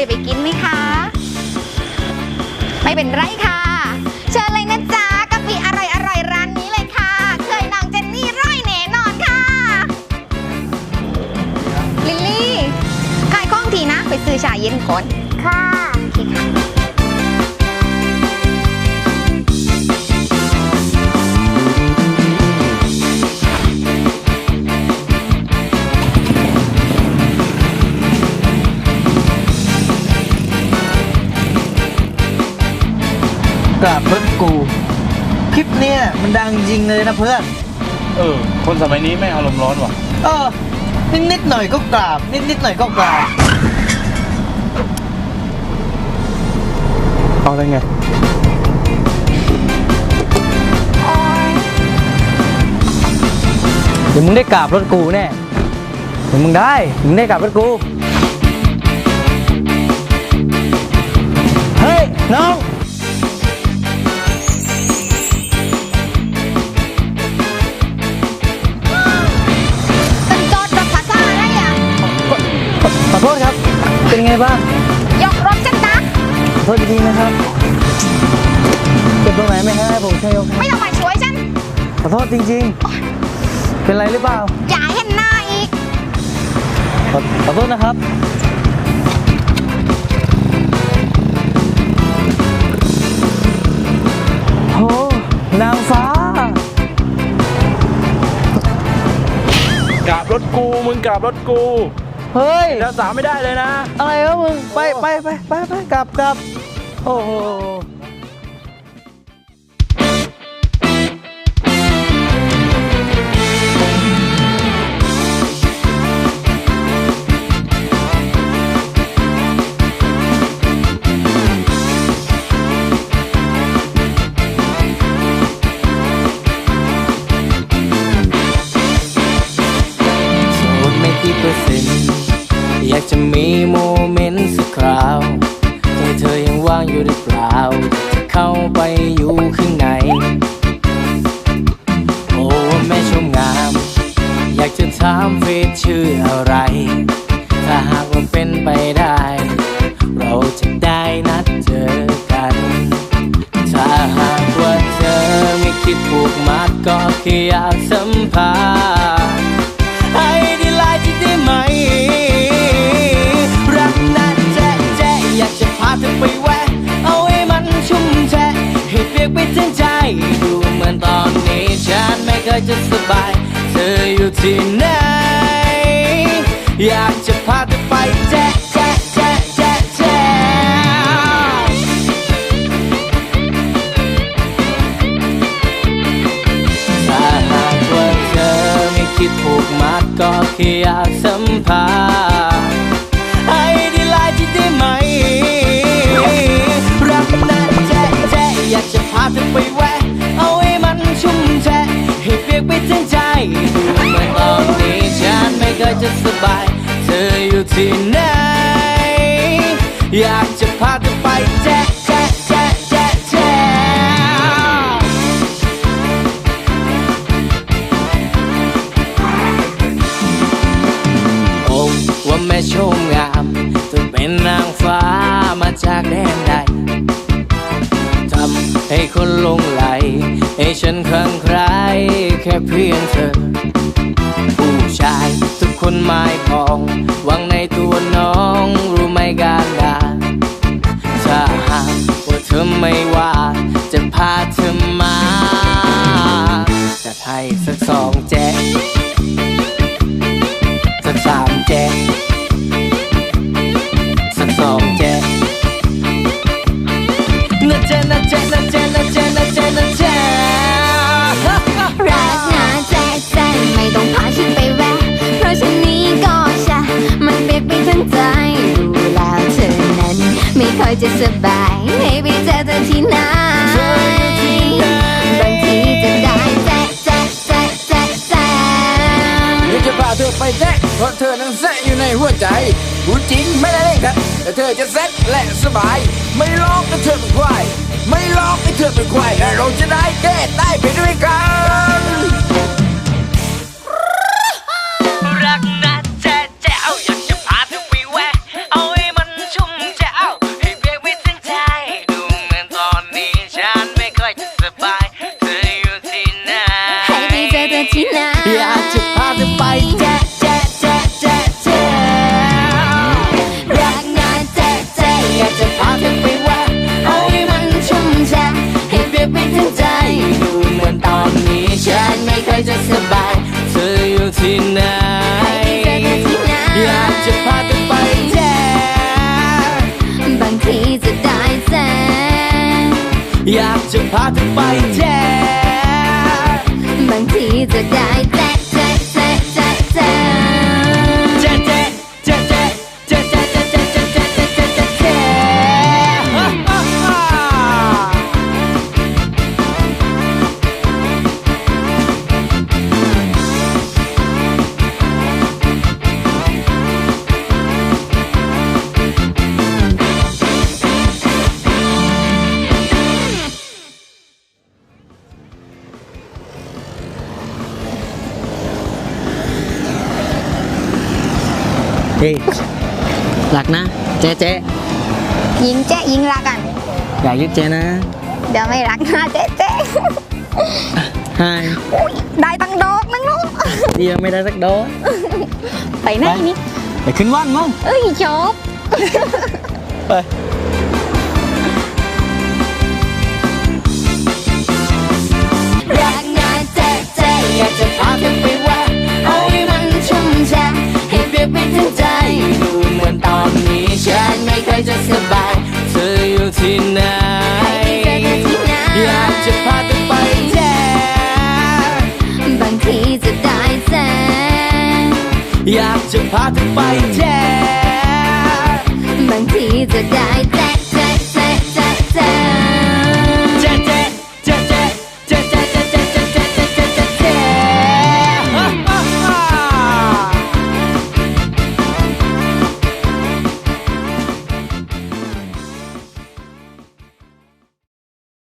ยไปกินไหมคะ ไม่เป็นไรค่ะ เชิญเลยนะจ๊ะกะปิอร่อยอร่อยร้านนี้เลยค่ะ เคยน้องเจนนี่ร้อยแน่นอนค่ะ ลิลลี่ขายข้องทีนะ ไปซื้อชาเย็นก่อน ค่ะโอเคค่ะ กราบเพื่อนกู คลิปเนี้ยมันดังจริงเลยนะเพื่อน เออ คนสมัยนี้ไม่อารมณ์ร้อนว่ะ เออ นิดนิดๆหน่อยก็กราบ นิดนิดๆหน่อยก็กราบ เอาได้ไง เดี๋ยวมึงได้กราบรถกูแน่ เดี๋ยวมึงได้ มึงได้กราบรถกู เฮ้ย น้อง บ้าง ยกรถจันนะขอโทษจริงๆนะครับ เจ็บตรงไหนไหมฮะให้ผมช่วยยกให้ไม่ต้องมาช่วยฉัน ขอโทษจริงๆ เป็นไรหรือเปล่า อย่าให้เห็นหน้าอีก ขอขอโทษนะครับ โห นางฟ้า กราบรถกูมึงกราบรถกู เฮ้ยเดี๋ยวสาวไม่ได้เลยนะ อะไรวะมึง ไปไปไปไปไปกลับกลับโอ้โห จะมีโมเมนต์สักคราวใจเธอยังว่างอยู่หรือเปล่าจะเข้าไปอยู่ข้างในโอ้แม่ชมงาม อยากจะถามเฟซชื่ออะไร ถ้าหากว่าเป็นไปได้ เราจะได้นัดเจอกัน ถ้าหากว่าเธอไม่คิดผูกมัดก็แค่อยากสัมผัสให้ได้ไลน์ที่ได้ไหม เปียกไปทั้งใจ ดูเหมือนตอนนี้ฉันไม่เคยจะสบาย เธออยู่ที่ไหน อยากจะพาเธอไปแจ๊ะแจ๊ะแจ๊ะแจ๊ะแจ๊ะถ้าหากว่าเธอไม่คิดผูกมัดก็แค่อยากสัมผัส คนลงไหล ให้ฉันคลั่งใครแค่เพียงเธอ ผู้ชายทุกคนหมายปองหวังในตัวน้องรู้ไหมการดาถ้าหากว่าเธอไม่ว่า จะพาเธอมาจะให้สักสองแจ๊ คอยจะสบายให้ไปเจอเธอที่ไหนบางทีจะได้แจ๊ะแจ๊ะแจ๊ะแจ๊ะแจ๊ะเดี๋ยวจะพาเธอไปแจ๊ะเพราะเธอนั้นแซะอยู่ในหัวใจพูดจริงไม่ได้เล่นกันแต่เธอจะแซะและสบาย ไม่ลอกก็เธอเป็นควายไม่ลอกให้เธอเป็นควายและเราจะได้แก้ได้ไปด้วยกันรักนะ อยากจะพาเธอไปแท้บางทีจะได้แต่ เฮ้ยรักนะ เจ๊เจ๊ยิงเจ๊ยิงรักกันอย่ายึดเจ๊นะ เดี๋ยวไม่รักนะเจ๊เจ๊ไฮยได้ตั้งดอกนึงลูกเดียวไม่ได้สักดอกไปไหนนี่ไปขึ้นว่านมั้งเอ้ยจบ ไป Padre, pai.